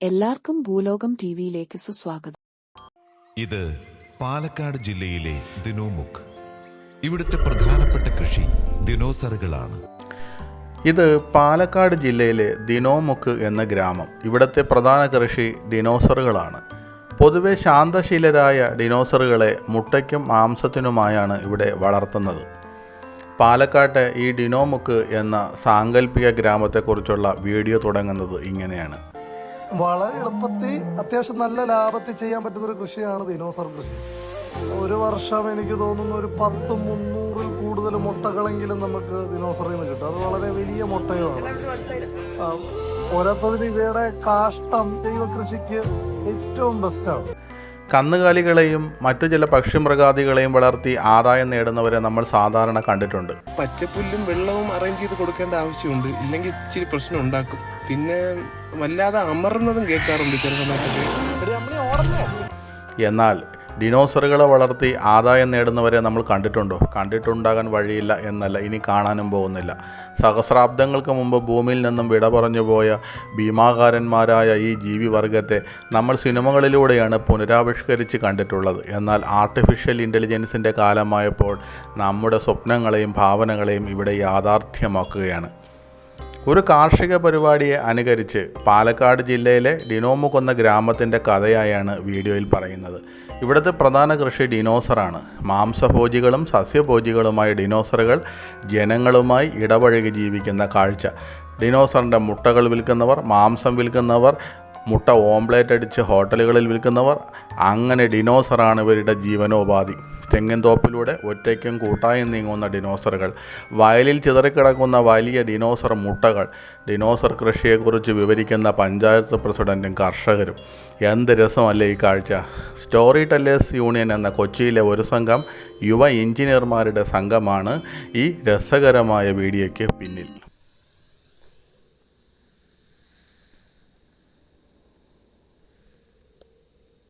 എല്ലാവർക്കും ഭൂലോകം ടിവിയിലേക്ക് സുസ്വാഗതം. ഇത് പാലക്കാട് ജില്ലയിലെ ദിനോമുഖ്. ഇവിടുത്തെ പ്രധാനപ്പെട്ട കൃഷി ദിനോസറുകളാണ്. ഇത് പാലക്കാട് ജില്ലയിലെ ദിനോമുക്ക് എന്ന ഗ്രാമം. ഇവിടുത്തെ പ്രധാന കൃഷി ഡിനോസറുകളാണ് പൊതുവെ ശാന്തശീലരായ ഡിനോസറുകളെ മുട്ടയ്ക്കും മാംസത്തിനുമായാണ് ഇവിടെ വളർത്തുന്നത്. പാലക്കാട്ടെ ഈ ഡിനോമുക്ക് എന്ന സാങ്കല്പിക ഗ്രാമത്തെക്കുറിച്ചുള്ള വീഡിയോ തുടങ്ങുന്നത് ഇങ്ങനെയാണ്. വളരെ എളുപ്പത്തിൽ അത്യാവശ്യം നല്ല ലാഭത്തിൽ ചെയ്യാൻ പറ്റുന്ന ഒരു കൃഷിയാണ് ദിനോസർ കൃഷി. ഒരു വർഷം എനിക്ക് തോന്നുന്നു ഒരു പത്ത് മുന്നൂറിൽ കൂടുതൽ മുട്ടകളെങ്കിലും നമുക്ക് ദിനോസറിൽ നിന്ന് കിട്ടും. അത് വളരെ വലിയ മുട്ടകളാണ്. ഓരോരുത്തരും ഇവയുടെ കാഷ്ടം ജൈവ കൃഷിക്ക് ഏറ്റവും ബെസ്റ്റാണ് കന്നുകാലികളെയും മറ്റു ചില പക്ഷിമൃഗാദികളെയും വളർത്തി ആദായം നേടുന്നവരെ നമ്മൾ സാധാരണ കണ്ടിട്ടുണ്ട്. പച്ചപ്പുല്ലും വെള്ളവും അറേഞ്ച് ചെയ്ത് കൊടുക്കേണ്ട ആവശ്യമുണ്ട്. ഇല്ലെങ്കിൽ ഇച്ചിരി പ്രശ്നം ഉണ്ടാക്കും. പിന്നെ വല്ലാതെ അമർന്നതും കേൾക്കാറുണ്ട് ചില സമയത്തൊക്കെ എന്നാൽ ഡിനോസറുകളെ വളർത്തി ആദായം നേടുന്നവരെ നമ്മൾ കണ്ടിട്ടുണ്ടോ? കണ്ടിട്ടുണ്ടാകാൻ വഴിയില്ല എന്നല്ല. ഇനി കാണാനും പോകുന്നില്ല. സഹസ്രാബ്ദങ്ങൾക്ക് മുമ്പ് ഭൂമിയിൽ നിന്നും വിട പറഞ്ഞു പോയ ഭീമാകാരന്മാരായ ഈ ജീവിവർഗത്തെ നമ്മൾ സിനിമകളിലൂടെയാണ് പുനരാവിഷ്കരിച്ച് കണ്ടിട്ടുള്ളത്. എന്നാൽ ആർട്ടിഫിഷ്യൽ ഇന്റലിജൻസിന്റെ കാലമായപ്പോൾ നമ്മുടെ സ്വപ്നങ്ങളെയും ഭാവനകളെയും ഇവിടെ യാഥാർത്ഥ്യമാക്കുകയാണ്. ഒരു കാർഷിക പരിപാടിയെ അനുകരിച്ച് പാലക്കാട് ജില്ലയിലെ ഡിനോമുക്ക് കൊന്ന ഗ്രാമത്തിന്റെ കഥയായാണ് വീഡിയോയിൽ പറയുന്നത്. ഇവിടുത്തെ പ്രധാന കൃഷി ഡിനോസറാണ്. മാംസഭോജികളും സസ്യഭോജികളുമായ ഡിനോസറുകൾ ജനങ്ങളുമായി ഇടപഴകി ജീവിക്കുന്ന കാഴ്ച. ഡിനോസറിന്റെ മുട്ടകൾ വിൽക്കുന്നവർ മാംസം വിൽക്കുന്നവർ മുട്ട ഓംപ്ലേറ്റ് അടിച്ച് ഹോട്ടലുകളിൽ വിൽക്കുന്നവർ അങ്ങനെ ഡിനോസറാണ് ഇവരുടെ ജീവനോപാധി. തെങ്ങിൻ തോപ്പിലൂടെ ഒറ്റയ്ക്കും കൂട്ടായും നീങ്ങുന്ന ഡിനോസറുകൾ. വയലിൽ ചിതറിക്കിടക്കുന്ന വലിയ ഡിനോസർ മുട്ടകൾ. ഡിനോസർ കൃഷിയെക്കുറിച്ച് വിവരിക്കുന്ന പഞ്ചായത്ത് പ്രസിഡന്റും കർഷകരും. എന്ത് രസമല്ലേ ഈ കാഴ്ച. സ്റ്റോറി ടെല്ലേഴ്സ് യൂണിയൻ എന്ന കൊച്ചിയിലെ ഒരു സംഘം യുവ എഞ്ചിനീയർമാരുടെ സംഘമാണ് ഈ രസകരമായ വീഡിയോയ്ക്ക് പിന്നിൽ.